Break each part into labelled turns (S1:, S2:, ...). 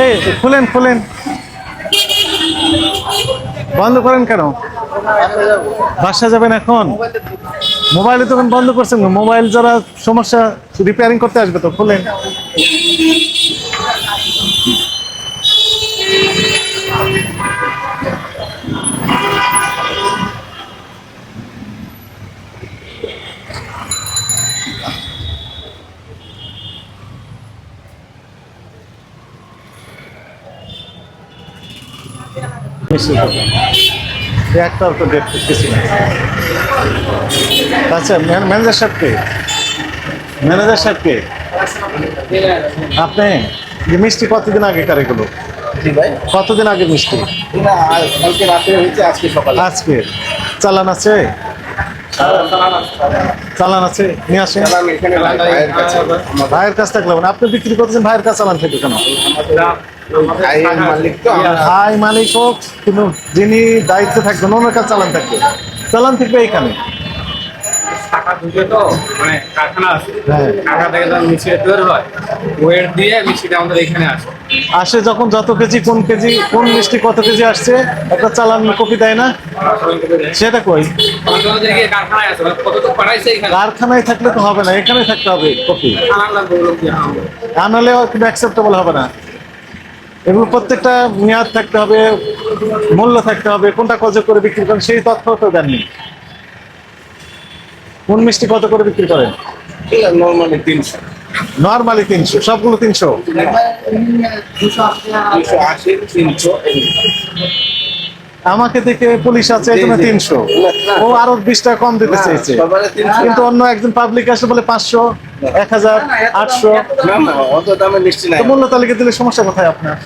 S1: এই, খুলেন খুলেন। বন্ধ করেন কেন? বাসা যাবেন এখন? মোবাইলে তখন বন্ধ করছেন মোবাইল যারা সমস্যা রিপেয়ারিং করতে আসবে তো, খুলেন। তো ডেট কিছু না আচ্ছা ম্যান- ম্যানেজার সাহেবকে ম্যানেজার সাহেবকে আপনি? যে মিষ্টি কতদিন আগে কার এগুলো? কতদিন আগে মিষ্টি?
S2: আজকে
S1: চালান আছে? চালান আছে? নিয়ে আসেন।
S2: ভাইয়ের কাছে।
S1: থাকলে আপনি বিক্রি করতেছেন ভাইয়ের কাছে চালান থেকে কেন?
S2: ভাইয়ের মালিক
S1: হোক কিন্তু যিনি দায়িত্বে থাকবেন ওনার কাছে চালান থাকবে। চালান থাকবে
S3: ঢুকে তো মানে কারখানা আছে।
S1: হ্যাঁ।
S3: কারখানা থেকে যখন মিষ্টি তৈরি হয় ওয়েট দিয়ে মিষ্টিটা আমাদের এখানে আসে।
S1: আসে যখন যত কেজি কোন কেজি কোন মিষ্টি কত কেজি আসছে একটা চালান কপি দেয় না। সেটা কই
S3: কারখানায়
S1: থাকলে তো হবে না এখানে থাকতে হবে কপি।
S3: আনব
S1: আনালে অ্যাকসেপ্টেবল হবে না। এগুলো প্রত্যেকটা মেয়াদ থাকতে হবে মূল্য থাকতে হবে কোনটা কত করে বিক্রি করেন সেই তথ্য তো দেননি কোন মিষ্টি কত করে বিক্রি করেন?
S2: নর্মালি তিনশো।
S1: নর্মালি তিনশো সবগুলো তিনশো?
S2: তিনশো।
S1: আমাকে দেখে পুলিশ আছে
S2: জি।
S1: তিনশো। ও আরও বিশ টাকা কম দিতে চেয়েছে
S2: তিনশো।
S1: কিন্তু অন্য একজন পাবলিক আসলে বলে পাঁচশো এক হাজার আটশো। মূল্য তালিকা দিলে সমস্যা কোথায় আপনার?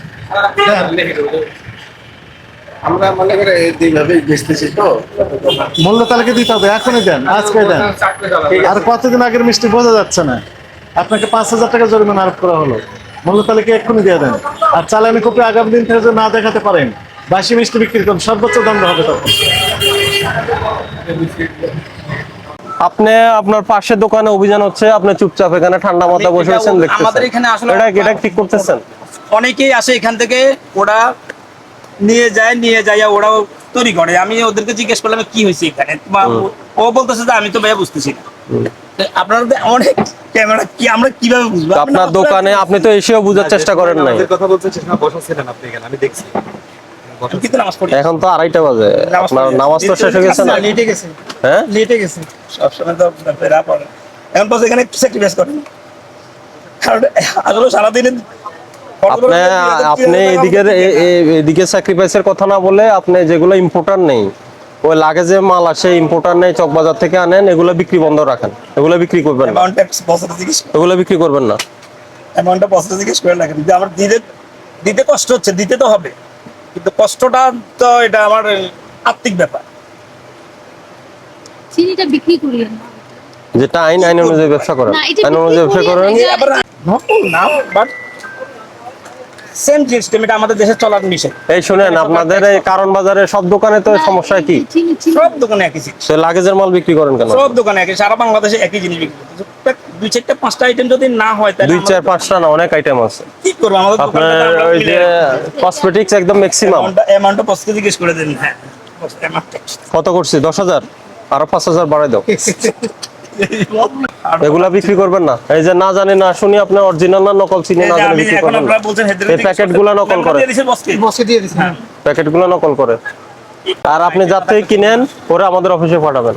S2: আমরা মনে করে এইভাবে বেচতেছি তো।
S1: মূল্য তালিকা দিতে হবে এখনই দেন আজকে দেন। আর কতদিন আগের মিষ্টি বোঝা যাচ্ছে না। আপনাকে পাঁচ হাজার টাকা জরিমানা আরোপ করা হলো। মূল্য তালিকা এক্ষুনি দিয়ে দেন। আর চালানি কপি আগামী দিন থেকে যদি না দেখাতে পারেন বাসি মিষ্টি বিক্রি করুন সর্বোচ্চ দণ্ড হবে তখন।
S4: আপনি আপনার পাশের দোকানে অভিযান হচ্ছে আপনি চুপচাপ এখানে ঠান্ডা মাথায় বসে আছেন দেখতেছেন।
S5: আমাদের এখানে আসলে-
S4: এটা এটা ঠিক করতেছেন?
S5: অনেকেই আসে এখান থেকে ওরা নিয়ে যায় নিয়ে যাইয়া ওরাও তৈরি করে। আমি ওদেরকে জিজ্ঞেস করলাম কি হয়েছে এখানে? বা- ও বলতেছে যে আমি তো ভাইয়া বুঝতেছি না। তো অনেক ক্যামেরা কি আমরা কীভাবে বুঝব?
S4: আপনার দোকানে আপনি তো এসেও বোঝার চেষ্টা করেন নাই।
S3: কথা বলতে সেখানে বসাচ্ছিলেন আপনি এখানে আমি দেখছি।
S4: এখন তো আড়াইটা বাজে। আপনার নামাজ তো শেষ হয়ে গেছে না?
S5: লেটে গেছে।
S4: হ্যাঁ?
S5: লেটে গেছে। সবসময় তো ফেরা পড়ে। এখন এখানে স্যাক্রিফাইস করেন। কারণ আসলে সারাদিনে
S4: আপনি আপনি এদিকে স্যাক্রিফাইসের কথা না বলে আপনি যেগুলো ইম্পোর্টার নেই ওই লাগেজে মাল আসে ইম্পোর্টার নেই চকবাজার থেকে আনেন এগুলো বিক্রি বন্ধ রাখেন। এগুলো বিক্রি করবেন না। এগুলো বিক্রি করবেন না।
S5: অ্যামাউন্টটা বসতে জিজ্ঞেস করে রাখেন। যে আমার দিতে দিতে কষ্ট হচ্ছে দিতে তো হবে। কিন্তু কষ্টটা তো এটা আমার আত্মিক ব্যাপার।
S6: চিনিটা বিক্রি করিয়েন
S4: যেটা আইন আইন অনুযায়ী ব্যবসা করেন। আইন অনুযায়ী ব্যবসা করেন।
S5: নকল না বাট সেম সিস্টেম এটা আমাদের দেশে চলার নিষেধ
S4: এই শুনেন আপনাদের এই কারণ বাজারে সব দোকানে তো সমস্যা কি?
S5: সব দোকানে একই জিনিস।
S4: সে লাগেজের মাল বিক্রি করেন কেন?
S5: সব দোকানে একই সারা বাংলাদেশে একই জিনিস বিক্রি দুই চারটা পাঁচটা আইটেম যদি না হয় তাহলে
S4: দুই চার পাঁচটা না অনেক আইটেম আছে।
S5: কি করব? আমাদের
S4: আপনার ওই যে কসমেটিক্স একদম ম্যাক্সিমাম
S5: অ্যামাউন্টটা জিজ্ঞেস করে দিন। হ্যাঁ
S4: কত করছি? দশ হাজার? আরও পাঁচ হাজার বাড়াই দাও। এগুলা বিক্রি করবেন না। এই যে না জানি না শুনি আপনি অরিজিনাল না নকল চিনি না জানি বিক্রি করবেন। এই প্যাকেটগুলা নকল করে।
S5: বসকে দিয়ে দিছি
S4: প্যাকেট নকল করে। আর আপনি থেকে কিনেন পরে আমাদের অফিসে পাঠাবেন।